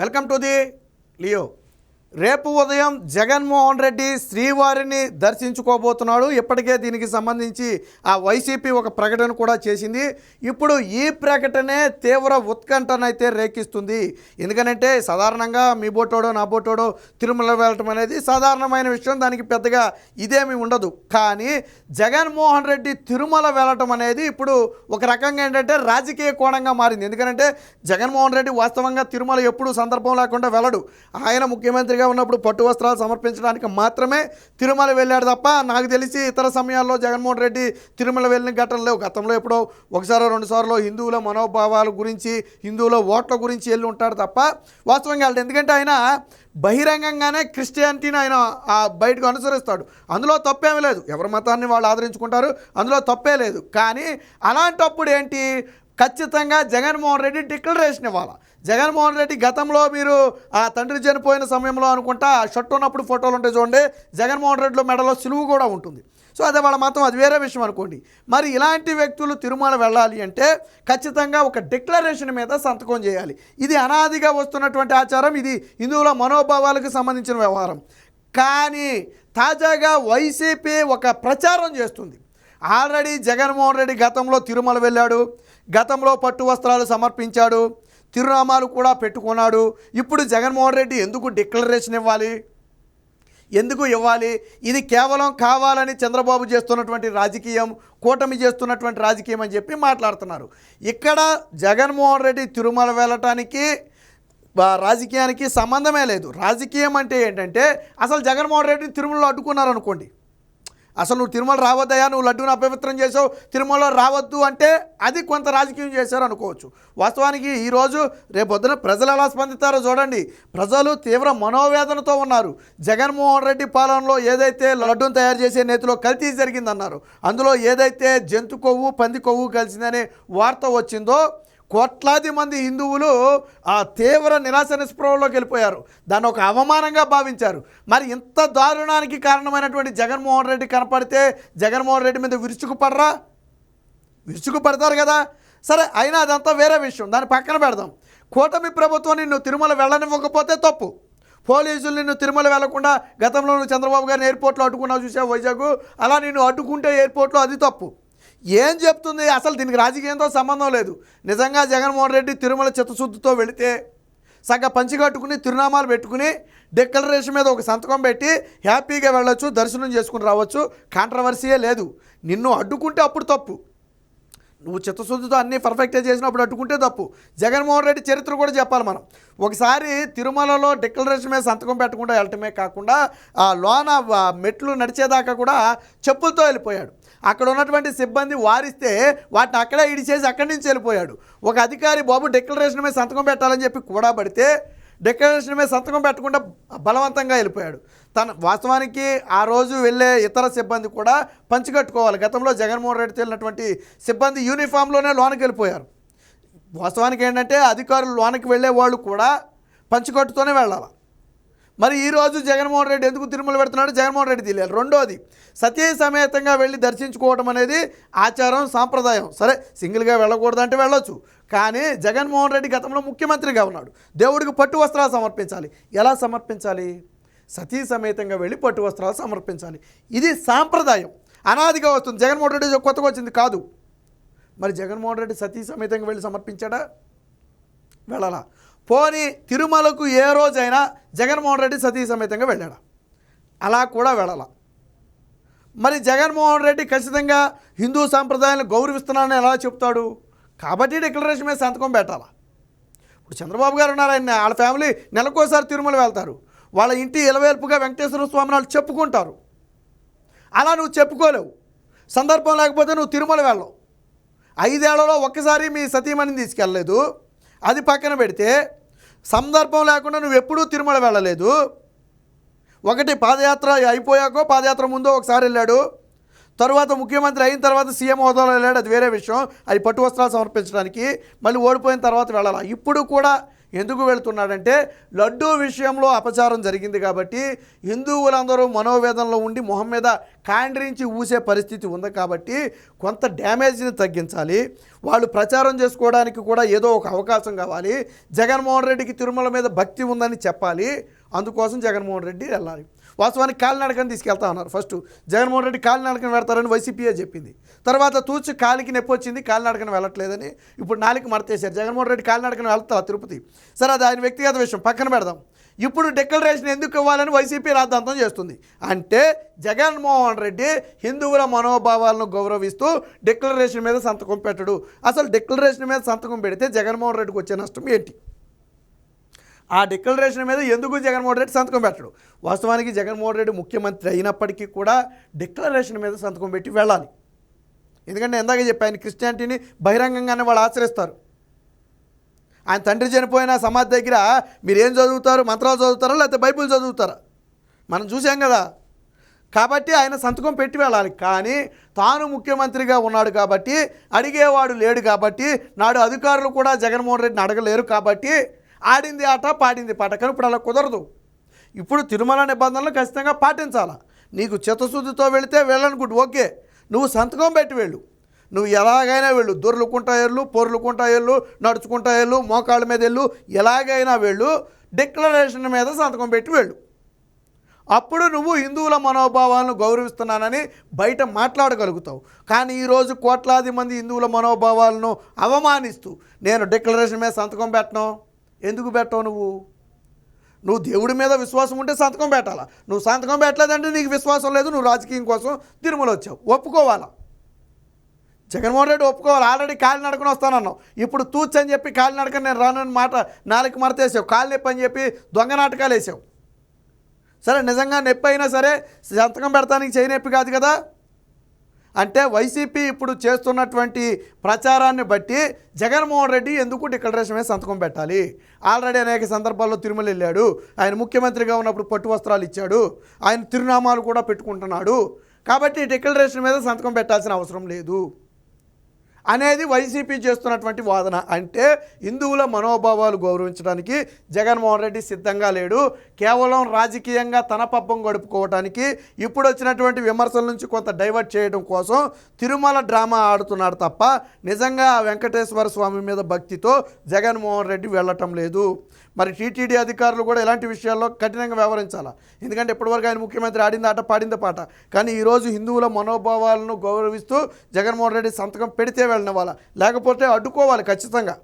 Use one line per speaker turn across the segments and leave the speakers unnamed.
Welcome to the Leo. రేపు ఉదయం జగన్మోహన్ రెడ్డి శ్రీవారిని దర్శించుకోబోతున్నాడు. ఇప్పటికే దీనికి సంబంధించి ఆ వైసీపీ ఒక ప్రకటన కూడా చేసింది. ఇప్పుడు ఈ ప్రకటనే తీవ్ర ఉత్కంఠనైతే రేకిస్తుంది ఎందుకనంటే సాధారణంగా మీ బోటోడో నా బోటోడో తిరుమల వెళ్ళటం అనేది సాధారణమైన విషయం. దానికి పెద్దగా ఇదేమి ఉండదు. కానీ జగన్మోహన్ రెడ్డి తిరుమల వెళ్ళటం అనేది ఇప్పుడు ఒక రకంగా ఏంటంటే రాజకీయ కోణంగా మారింది. ఎందుకంటే జగన్మోహన్ రెడ్డి వాస్తవంగా తిరుమల ఎప్పుడు సందర్భం లేకుండా వెళ్ళడు. ఆయన ముఖ్యమంత్రిగా ఉన్నప్పుడు పట్టు వస్త్రాలు సమర్పించడానికి మాత్రమే తిరుమల వెళ్ళాడు తప్ప నాకు తెలిసి ఇతర సమయాల్లో జగన్మోహన్ రెడ్డి తిరుమల వెళ్ళిన ఘటన లేవు. గతంలో ఎప్పుడో ఒకసారో రెండు సార్లు హిందువుల మనోభావాల గురించి హిందువుల ఓట్ల గురించి వెళ్ళి ఉంటాడు తప్ప వాస్తవంగా వెళ్ళడు. ఎందుకంటే ఆయన బహిరంగంగానే క్రిస్టియానిటీని ఆయన బయటకు అనుసరిస్తాడు. అందులో తప్పేమీ లేదు. ఎవరి మతాన్ని వాళ్ళు ఆదరించుకుంటారు అందులో తప్పే లేదు. కానీ అలాంటప్పుడు ఏంటి? ఖచ్చితంగా జగన్మోహన్ రెడ్డి డిక్లరేషన్ ఇవ్వాలి? జగన్మోహన్ రెడ్డి గతంలో మీరు ఆ తండ్రి చనిపోయిన సమయంలో అనుకుంటా ఆ షర్ట్ ఉన్నప్పుడు ఫోటోలు ఉంటాయి చూడండి జగన్మోహన్ రెడ్డిలో మెడలో సులువు కూడా ఉంటుంది. సో అదే వాళ్ళ మాత్రం అది వేరే విషయం అనుకోండి. మరి ఇలాంటి వ్యక్తులు తిరుమల వెళ్ళాలి అంటే ఖచ్చితంగా ఒక డిక్లరేషన్ మీద సంతకం చేయాలి. ఇది అనాదిగా వస్తున్నటువంటి ఆచారం ఇది హిందువుల మనోభావాలకు సంబంధించిన వ్యవహారం. కానీ తాజాగా వైసీపీ ఒక ప్రచారం చేస్తుంది. ఆల్రెడీ జగన్మోహన్ రెడ్డి గతంలో తిరుమల వెళ్ళాడు గతంలో పట్టు వస్త్రాలు సమర్పించాడు తిరునామాలు కూడా పెట్టుకున్నాడు. ఇప్పుడు జగన్మోహన్ రెడ్డి ఎందుకు డిక్లరేషన్ ఇవ్వాలి? ఎందుకు ఇవ్వాలి? ఇది కేవలం కావాలని చంద్రబాబు చేస్తున్నటువంటి రాజకీయం కూటమి చేస్తున్నటువంటి రాజకీయం అని చెప్పి మాట్లాడుతున్నారు. ఇక్కడ జగన్మోహన్ రెడ్డి తిరుమల వెళ్ళటానికి రాజకీయానికి సంబంధమే లేదు. రాజకీయం అంటే ఏంటంటే అసలు జగన్మోహన్ రెడ్డిని తిరుమలలో అడ్డుకున్నారనుకోండి. అసలు నువ్వు తిరుమల రావద్దయా నువ్వు లడ్డూని అపవిత్రం చేసావు తిరుమలలో రావద్దు అంటే అది కొంత రాజకీయం చేశారు అనుకోవచ్చు. వాస్తవానికి ఈరోజు రేపొద్దున ప్రజలు ఎలా స్పందిస్తారో చూడండి. ప్రజలు తీవ్ర మనోవేదనతో ఉన్నారు. జగన్మోహన్ రెడ్డి పాలనలో ఏదైతే లడ్డూని తయారు చేసే నేతిలో కల్తీ జరిగిందన్నారు అందులో ఏదైతే జంతు కొవ్వు పంది కొవ్వు కలిసిందనే వార్త వచ్చిందో కోట్లాది మంది హిందువులు ఆ తీవ్ర నిరాశ నిస్పృహలోకి వెళ్ళిపోయారు. దాన్ని ఒక అవమానంగా భావించారు. మరి ఇంత దారుణానికి కారణమైనటువంటి జగన్మోహన్ రెడ్డి కనపడితే జగన్మోహన్ రెడ్డి మీద విరుచుకుపడరా? విరుచుకుపడతారు కదా. సరే అయినా అదంతా వేరే విషయం. దాన్ని పక్కన పెడదాం. కూటమి ప్రభుత్వం నిన్ను తిరుమల వెళ్ళనివ్వకపోతే తప్పు. పోలీసులు నిన్ను తిరుమల వెళ్ళకుండా గతంలో నువ్వు చంద్రబాబు గారిని ఎయిర్పోర్ట్లో అడ్డుకున్నావు చూసావు వైజాగ్? అలా నిన్ను అడ్డుకుంటే ఎయిర్పోర్ట్లో అది తప్పు. ఏం చెప్తుంది? అసలు దీనికి రాజకీయంతో సంబంధం లేదు. నిజంగా జగన్మోహన్ రెడ్డి తిరుమల చిత్తశుద్ధితో వెళితే సగ పంచికట్టుకుని తిరునామాలు పెట్టుకుని డిక్లరేషన్ మీద ఒక సంతకం పెట్టి హ్యాపీగా వెళ్ళొచ్చు దర్శనం చేసుకుని రావచ్చు. కాంట్రవర్సీయే లేదు. నిన్ను అడ్డుకుంటే అప్పుడు తప్పు. నువ్వు చిత్తశుద్ధితో అన్నీ పర్ఫెక్ట్గా చేసినప్పుడు అట్టుకుంటే తప్పు. జగన్మోహన్ రెడ్డి చరిత్ర కూడా చెప్పాలి మనం. ఒకసారి తిరుమలలో డిక్లరేషన్ మీద సంతకం పెట్టకుండా వెళ్ళటమే కాకుండా ఆ లోన మెట్లు నడిచేదాకా కూడా చెప్పులతో వెళ్ళిపోయాడు. అక్కడ ఉన్నటువంటి సిబ్బంది వారిస్తే వాటిని అక్కడే ఇడిచేసి అక్కడి నుంచి వెళ్ళిపోయాడు. ఒక అధికారి బాబు డిక్లరేషన్ మీద సంతకం పెట్టాలని చెప్పి కూడా పడితే డిక్లరేషన్ మీద సంతకం పెట్టకుండా బలవంతంగా వెళ్ళిపోయాడు. తన వాస్తవానికి ఆ రోజు వెళ్ళే ఇతర సిబ్బంది కూడా పంచికట్టుకోవాలి గతంలో జగన్మోహన్ రెడ్డి తేలినటువంటి సిబ్బంది యూనిఫామ్లోనే లోనకి వెళ్ళిపోయారు. వాస్తవానికి ఏంటంటే అధికారులు లోనకి వెళ్ళే వాళ్ళు కూడా పంచికట్టుతోనే వెళ్ళాలి? మరి ఈరోజు జగన్మోహన్ రెడ్డి ఎందుకు తిరుమల పెడుతున్నాడు జగన్మోహన్ రెడ్డి తెలియాలి. రెండోది సతీ సమేతంగా వెళ్ళి దర్శించుకోవడం అనేది ఆచారం సాంప్రదాయం. సరే సింగిల్గా వెళ్ళకూడదంటే వెళ్ళొచ్చు. కానీ జగన్మోహన్ రెడ్డి గతంలో ముఖ్యమంత్రిగా ఉన్నాడు. దేవుడికి పట్టు వస్త్రాలు సమర్పించాలి. ఎలా సమర్పించాలి? సతీ సమేతంగా వెళ్ళి పట్టు వస్త్రాలు సమర్పించాలి. ఇది సాంప్రదాయం. అనాదిగా వస్తుంది. జగన్మోహన్ రెడ్డి కొత్తగా వచ్చింది కాదు. మరి జగన్మోహన్ రెడ్డి సతీ సమేతంగా వెళ్ళి సమర్పించాడా? వెళ్ళాలా. పోనీ తిరుమలకు ఏ రోజైనా జగన్మోహన్ రెడ్డి సతీ సమేతంగా వెళ్ళాడు? అలా కూడా వెళ్ళాల. మరి జగన్మోహన్ రెడ్డి ఖచ్చితంగా హిందూ సాంప్రదాయాలను గౌరవిస్తున్నానని ఎలా చెప్తాడు? కాబట్టి డిక్లరేషన్ మీద సంతకం పెట్టాలా. ఇప్పుడు చంద్రబాబు గారు ఉన్నారు ఆయన వాళ్ళ ఫ్యామిలీ నెలకోసారి తిరుమల వెళ్తారు. వాళ్ళ ఇంటి ఇలవేల్పుగా వెంకటేశ్వర స్వామి వాళ్ళు చెప్పుకుంటారు. అలా నువ్వు చెప్పుకోలేవు. సందర్భం లేకపోతే నువ్వు తిరుమల వెళ్ళవు. ఐదేళ్ళలో ఒక్కసారి మీ సతీమణిని తీసుకెళ్ళలేదు. అది పక్కన పెడితే సందర్భం లేకుండా నువ్వు ఎప్పుడూ తిరుమల వెళ్ళలేదు. ఒకటి పాదయాత్ర అయిపోయాకో పాదయాత్ర ముందో ఒకసారి వెళ్ళాడు. తరువాత ముఖ్యమంత్రి అయిన తర్వాత సీఎం హోదాలో వెళ్ళాడు. అది వేరే విషయం. అది పట్టు వస్త్రాలు సమర్పించడానికి మళ్ళీ ఓడిపోయిన తర్వాత వెళ్ళాలి? ఇప్పుడు కూడా ఎందుకు వెళ్తున్నాడంటే లడ్డూ విషయంలో అపచారం జరిగింది కాబట్టి హిందువులందరూ మనోవేదనలో ఉండి మొహం మీద కాండ్రించి ఊసే పరిస్థితి ఉంది కాబట్టి కొంత డ్యామేజ్ని తగ్గించాలి. వాళ్ళు ప్రచారం చేసుకోవడానికి కూడా ఏదో ఒక అవకాశం కావాలి. జగన్మోహన్ రెడ్డికి తిరుమల మీద భక్తి ఉందని చెప్పాలి. అందుకోసం జగన్మోహన్ రెడ్డి వెళ్ళాలి. వాస్తవానికి కాలినడకని తీసుకెళ్తా ఉన్నారు. ఫస్ట్ జగన్మోహన్ రెడ్డి కాలినడకని పెడతారని వైసీపీఏ చెప్పింది? తర్వాత తూచి కాలికి నొప్పి వచ్చింది కాలినడకని వెళ్ళట్లేదని ఇప్పుడు నాలుగు మడతేశారు. జగన్మోహన్ రెడ్డి కాలినడకని వెళ్తా తిరుపతి? సరే అది ఆయన వ్యక్తిగత విషయం. పక్కన పెడదాం. ఇప్పుడు డిక్లరేషన్ ఎందుకు ఇవ్వాలని వైసీపీ రాద్ధాంతం చేస్తుంది? అంటే జగన్మోహన్ రెడ్డి హిందువుల మనోభావాలను గౌరవిస్తూ డిక్లరేషన్ మీద సంతకం పెట్టడు. అసలు డిక్లరేషన్ మీద సంతకం పెడితే జగన్మోహన్ రెడ్డికి వచ్చే నష్టం ఏంటి? ఆ డిక్లరేషన్ మీద ఎందుకు జగన్మోహన్ రెడ్డి సంతకం పెట్టడు? వాస్తవానికి జగన్మోహన్ రెడ్డి ముఖ్యమంత్రి అయినప్పటికీ కూడా డిక్లరేషన్ మీద సంతకం పెట్టి వెళ్ళాలి. ఎందుకంటే ఇందాక చెప్పాను క్రిస్టియానిటీని బహిరంగంగానే వాళ్ళు ఆచరిస్తారు ఆయన తండ్రి చనిపోయిన సమాధి దగ్గర మీరు ఏం చదువుతారు మంత్రాలు చదువుతారా లేకపోతే బైబిల్ చదువుతారా? మనం చూసాం కదా. కాబట్టి ఆయన సంతకం పెట్టి వెళ్ళాలి. కానీ తాను ముఖ్యమంత్రిగా ఉన్నాడు కాబట్టి అడిగేవాడు లేడు కాబట్టి నాడు అధికారులు కూడా జగన్మోహన్ రెడ్డిని అడగలేరు కాబట్టి ఆడింది ఆట పాడింది పాట. కానీ ఇప్పుడు అలా కుదరదు. ఇప్పుడు తిరుమల నిబంధనలు ఖచ్చితంగా పాటించాలా? నీకు చిత్తశుద్ధితో వెళితే వెళ్ళనుకుంటు. ఓకే నువ్వు సంతకం పెట్టి వెళ్ళు. నువ్వు ఎలాగైనా వెళ్ళు. దొర్లుకుంటా వెళ్ళు పొర్లుకుంటా వెళ్ళు నడుచుకుంటా వెళ్ళు మోకాళ్ళ మీద వెళ్ళు ఎలాగైనా వెళ్ళు డిక్లరేషన్ మీద సంతకం పెట్టి వెళ్ళు. అప్పుడు నువ్వు హిందువుల మనోభావాలను గౌరవిస్తున్నానని బయట మాట్లాడగలుగుతావు. కానీ ఈరోజు కోట్లాది మంది హిందువుల మనోభావాలను అవమానిస్తూ నేను డిక్లరేషన్ మీద సంతకం పెట్టను. ఎందుకు పెట్టవు నువ్వు? నువ్వు దేవుడి మీద విశ్వాసం ఉంటే సంతకం పెట్టాలా? నువ్వు సంతకం పెట్టలేదంటే నీకు విశ్వాసం లేదు నువ్వు రాజకీయం కోసం తిరుమల వచ్చావు. ఒప్పుకోవాలా? జగన్మోహన్ రెడ్డి ఒప్పుకోవాలి? ఆల్రెడీ కాలి నడకని వస్తానన్నావు. ఇప్పుడు తూచ్ అని చెప్పి కాలి నడక నేను రానని మాట నాలుగు మరతేసావు కాలు నొప్పి అని చెప్పి దొంగ నాటకాలు వేసావు. సరే నిజంగా నొప్పి అయినా సరే సంతకం పెడతానికి చేయనొప్పి కాదు కదా? అంటే వైసీపీ ఇప్పుడు చేస్తున్నటువంటి ప్రచారాన్ని బట్టి జగన్మోహన్ రెడ్డి ఎందుకు డిక్లరేషన్ మీద సంతకం పెట్టాలి? ఆల్రెడీ అనేక సందర్భాల్లో తిరుమల వెళ్ళాడు. ఆయన ముఖ్యమంత్రిగా ఉన్నప్పుడు పట్టు వస్త్రాలు ఇచ్చాడు. ఆయన తిరునామాలు కూడా పెట్టుకుంటున్నాడు. కాబట్టి డిక్లరేషన్ మీద సంతకం పెట్టాల్సిన అవసరం లేదు. అనేది వైసీపీ చేస్తున్నటువంటి వాదన. అంటే హిందువుల మనోభావాలు గౌరవించడానికి జగన్మోహన్ రెడ్డి సిద్ధంగా లేడు. కేవలం రాజకీయంగా తన పబ్బం గడుపుకోవటానికి ఇప్పుడు వచ్చినటువంటి విమర్శల నుంచి కొంత డైవర్ట్ చేయడం కోసం తిరుమల డ్రామా ఆడుతున్నాడు తప్ప నిజంగా వెంకటేశ్వర స్వామి మీద భక్తితో జగన్మోహన్ రెడ్డి వెళ్ళటం లేదు. మరి టీటీడీ అధికారులు కూడా ఇలాంటి విషయాల్లో కఠినంగా వ్యవహరించాలా? ఎందుకంటే ఇప్పటివరకు ఆయన ముఖ్యమంత్రి ఆడింది ఆట పాడింది పాట. కానీ ఈరోజు హిందువుల మనోభావాలను గౌరవిస్తూ జగన్మోహన్ రెడ్డి సంతకం పెడితే వెళ్ళిన వాళ్ళ లేకపోతే అడ్డుకోవాలి ఖచ్చితంగా.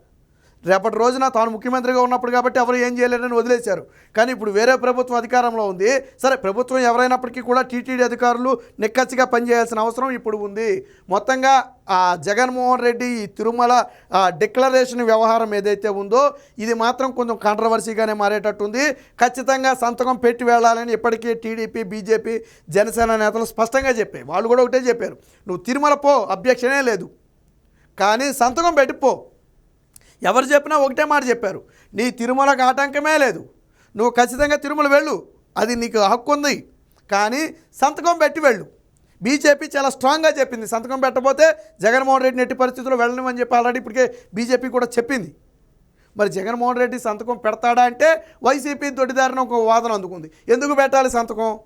రేపటి రోజున తాను ముఖ్యమంత్రిగా ఉన్నప్పుడు కాబట్టి ఎవరు ఏం చేయలేరని వదిలేశారు. కానీ ఇప్పుడు వేరే ప్రభుత్వం అధికారంలో ఉంది. సరే ప్రభుత్వం ఎవరైనప్పటికీ కూడా టీటీడీ అధికారులు నిక్కచ్చిగా పనిచేయాల్సిన అవసరం ఇప్పుడు ఉంది. మొత్తంగా ఆ జగన్మోహన్ రెడ్డి ఈ తిరుమల ఆ, డిక్లరేషన్ వ్యవహారం ఏదైతే ఉందో ఇది మాత్రం కొంచెం కాంట్రవర్సీగానే మారేటట్టుంది. ఖచ్చితంగా సంతకం పెట్టి వెళ్ళాలని ఇప్పటికే టీడీపీ బీజేపీ జనసేన నేతలు స్పష్టంగా చెప్పాయి వాళ్ళు కూడా ఒకటే చెప్పారు. నువ్వు తిరుమల పో అభ్యక్షనే లేదు. కానీ సంతకం పెట్టిపో ఎవరు చెప్పినా ఒకటే మాట చెప్పారు. నీ తిరుమలకు ఆటంకమే లేదు. నువ్వు ఖచ్చితంగా తిరుమల వెళ్ళు. అది నీకు హక్కు ఉంది. కానీ సంతకం పెట్టి వెళ్ళు. బీజేపీ చాలా స్ట్రాంగ్గా చెప్పింది. సంతకం పెట్టబోతే జగన్మోహన్ రెడ్డి నెట్టి పరిస్థితుల్లో వెళ్ళనివని చెప్పి ఆల్రెడీ ఇప్పటికే బీజేపీ కూడా చెప్పింది. మరి జగన్మోహన్ రెడ్డి సంతకం పెడతాడా అంటే వైసీపీ దొడ్డిదారిన ఒక వాదన అందుకుంది. ఎందుకు పెట్టాలి సంతకం?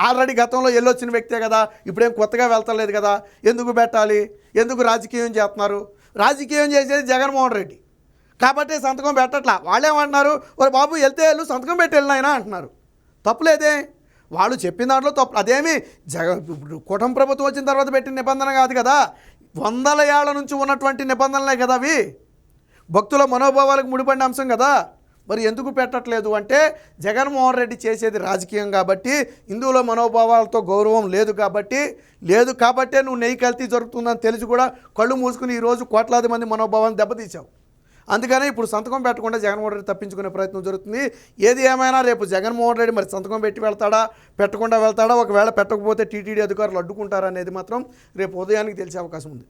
ఆల్రెడీ గతంలో వెళ్ళొచ్చిన వ్యక్తే కదా. ఇప్పుడేం కొత్తగా వెళ్తలేదు కదా. ఎందుకు పెట్టాలి? ఎందుకు రాజకీయం చేస్తున్నారు? రాజకీయం చేసేది జగన్మోహన్ రెడ్డి. కాబట్టి సంతకం పెట్టట్లా. వాళ్ళేమంటున్నారు? మరి బాబు వెళ్తే వెళ్ళు సంతకం పెట్టి వెళ్ళినాయినా అంటున్నారు. తప్పులేదే. వాళ్ళు చెప్పిన దాంట్లో తప్పు. అదేమి? జగ ఇప్పుడు కుటుంబ ప్రభుత్వం వచ్చిన తర్వాత పెట్టిన నిబంధన కాదు కదా. వందల ఏళ్ళ నుంచి ఉన్నటువంటి నిబంధనలే కదా అవి. భక్తుల మనోభావాలకు ముడిపడిన అంశం కదా. మరి ఎందుకు పెట్టట్లేదు అంటే జగన్మోహన్ రెడ్డి చేసేది రాజకీయం కాబట్టి హిందువుల మనోభావాలతో గౌరవం లేదు కాబట్టి లేదు కాబట్టే నువ్వు నెయ్యి కల్తీ జరుగుతుందని తెలిసి కూడా కళ్ళు మూసుకుని ఈరోజు కోట్లాది మంది మనోభావాన్ని దెబ్బతీసావు అందుకనే ఇప్పుడు సంతకం పెట్టకుండా జగన్మోహన్ రెడ్డి తప్పించుకునే ప్రయత్నం జరుగుతుంది. ఏది ఏమైనా రేపు జగన్మోహన్ రెడ్డి మరి సంతకం పెట్టి వెళ్తాడా పెట్టకుండా వెళ్తాడా ఒకవేళ పెట్టకపోతే టీటీడీ అధికారులు అడ్డుకుంటారా అనేది మాత్రం రేపు ఉదయానికి తెలిసే అవకాశం ఉంది.